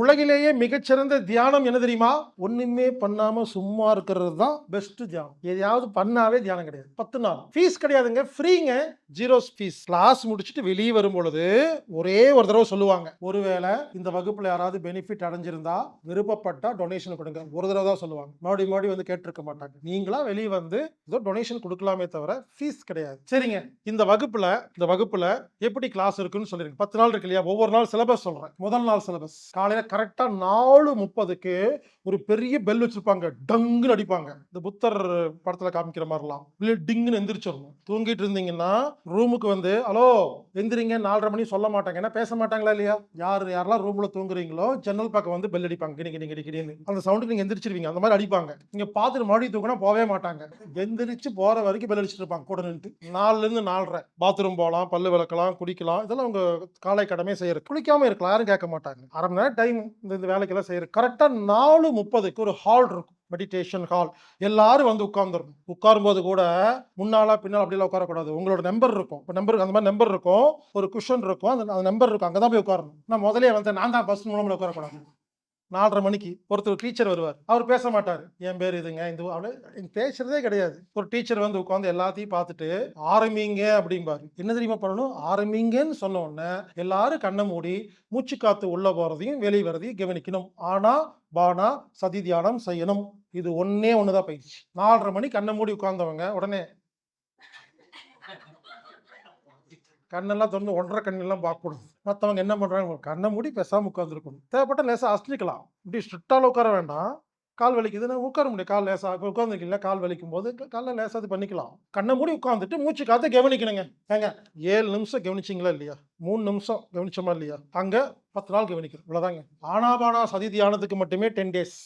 உலகிலேயே மிகச்சிறந்த தியானம் என்ன தெரியுமா? ஒண்ணுமே பண்ணாம சும்மா இருக்கிறது தான் பெஸ்ட் தியானம். எதையாவது பண்ணாவே தியானம் கிடையாது. பத்து நாள். ஃபீஸ் கிடையாதுங்க. ஃப்ரீங்க ஜீரோ ஃபீஸ் கிளாஸ் முடிச்சுட்டு வெளியே வரும் பொழுது ஒரே ஒரு தடவை சொல்லுவாங்க. ஒருவேளை இந்த வகுப்புல யாராவது பெனிஃபிட் அடைஞ்சிருந்தா விருப்பப்பட்டா டொனேஷன் கொடுங்க. ஒரு தடவை தான் சொல்லுவாங்க. மறுபடியும் மறுபடியும் வந்து கேட்டிருக்க மாட்டாங்க. நீங்களா வெளியே வந்து ஏதோ டொனேஷன் கொடுக்கலாமே தவிர ஃபீஸ் கிடையாது. சரிங்க. இந்த வகுப்புல இந்த வகுப்புல எப்படி கிளாஸ் இருக்குன்னு சொல்லிருங்க. பத்து நாள் இருக்கு இல்லையா? ஒவ்வொரு நாள் சிலபஸ் சொல்றேன். முதல் நாள் சிலபஸ் காலையில கரெக்டாக நாலு முப்பதுக்கு ஒரு பெரிய பெல் வச்சிருப்பாங்க. டங்குன்னு அடிப்பாங்க. இந்த புத்தர் படத்தில் காமிக்கிற மாதிரிலாம். இல்லை டிங்குன்னு எந்திரிச்சிடணும். தூங்கிட்டு இருந்தீங்கன்னா ரூமுக்கு வந்து ஹலோ எந்திரிங்க. நாலரை மணி சொல்ல மாட்டாங்க. ஏன்னா பேச மாட்டாங்களா இல்லையா? யார் யாரெல்லாம் ரூமில் தூங்குறீங்களோ ஜன்னல் பக்கம் வந்து பெல் அடிப்பாங்க. கிணி நீங்கள் கிடைக்கிடின்னு அந்த சவுண்டுக்கு நீங்கள் எந்திரிச்சிருவீங்க. அந்த மாதிரி அடிப்பாங்க. நீங்கள் பார்த்துட்டு மறுபடியும் தூக்கினா போகவே மாட்டாங்க. எந்திரிச்சு போகிற வரைக்கும் பெல் அடிச்சிட்டு இருப்பாங்க. கூட நின்று நாலுலேருந்து நாலரை. பாத்ரூம் போகலாம் பல்லு விளக்கலாம் குடிக்கலாம். இதெல்லாம் அவங்க காலை கடமை செய்யறது. குளிக்காம இருக்கலாம். யாரும் கேட்க மாட்டாங்க. அரை மணி நேரம் டைம் இந்த இந்த வேலைக்கெல்லாம் செய்யறது கரெக்டாக நாலு முப்பதுக்கு ஒரு ஹால் இருக்கும். மெடிடேஷன் ஹால் எல்லாரும் வந்து உட்கார்ந்துருக்கும் உட்காரும்போது கூட முன்னாலா பின்னால் அப்படிலாம் உட்காரக்கூடாது. உங்களோட நம்பர் இருக்கும். இப்போ நம்பர் அந்த மாதிரி நம்பர் இருக்கும். ஒரு குஷன் இருக்கும். அந்த அந்த நம்பர் இருக்கும். அங்கே தான் போய் உட்காரணும். நான் முதலே வந்து நான் தான் பஸ் மூலமாக உட்காரக்கூடாது. நாலரை மணிக்கு ஒருத்தர் டீச்சர் வருவார். அவர் பேச மாட்டார். என் பேர் இதுங்க. இந்த அவ்வளோ பேசுறதே கிடையாது. ஒரு டீச்சர் வந்து உட்காந்து எல்லாத்தையும் பார்த்துட்டு ஆரம்பிங்க அப்படிம்பாரு. என்ன தெரியுமா பண்ணணும்? ஆரம்பிங்கன்னு சொன்ன உடனே எல்லாரும் கண்ணை மூடி மூச்சு காத்து உள்ள போறதையும் வெளியே வரதையும் கவனிக்கணும். ஆனா பானா சதி தியானம் செய்யணும். இது ஒன்னே தான் பயிற்சி. நாலரை மணி கண்ணை மூடி உட்கார்ந்தவங்க உடனே கண்ணெல்லாம் திறந்து ஒன்றரை கண்ணெல்லாம் பார்க்கக்கூடாது மற்றவங்க என்ன பண்ணுறாங்க கண்ணை மூடி பேசாம உட்காந்துருக்கணும் தேவைப்பட்ட லேசாக அசனிக்கலாம் இப்படி ஸ்ட்ரிக்டால் உட்கார வேண்டாம். கால் வலிக்குதுன்னா உட்கார முடியும் கால் லேசாக இப்போ உட்காந்துருக்கீங்களா கால் வலிக்கும் போது காலில் லேசாக இது பண்ணிக்கலாம். கண்ணை மூடி உட்காந்துட்டு மூச்சு காத்து கவனிக்கணுங்க. ஏங்க ஏழு நிமிஷம் கவனிச்சிங்களா இல்லையா? மூணு நிமிஷம் கவனிச்சோமா இல்லையா? அங்கே பத்து நாள் கவனிக்கிறோம் இவ்வளோதாங்க ஆனாபானா சதி தியானத்துக்கு மட்டுமே டென் டேஸ்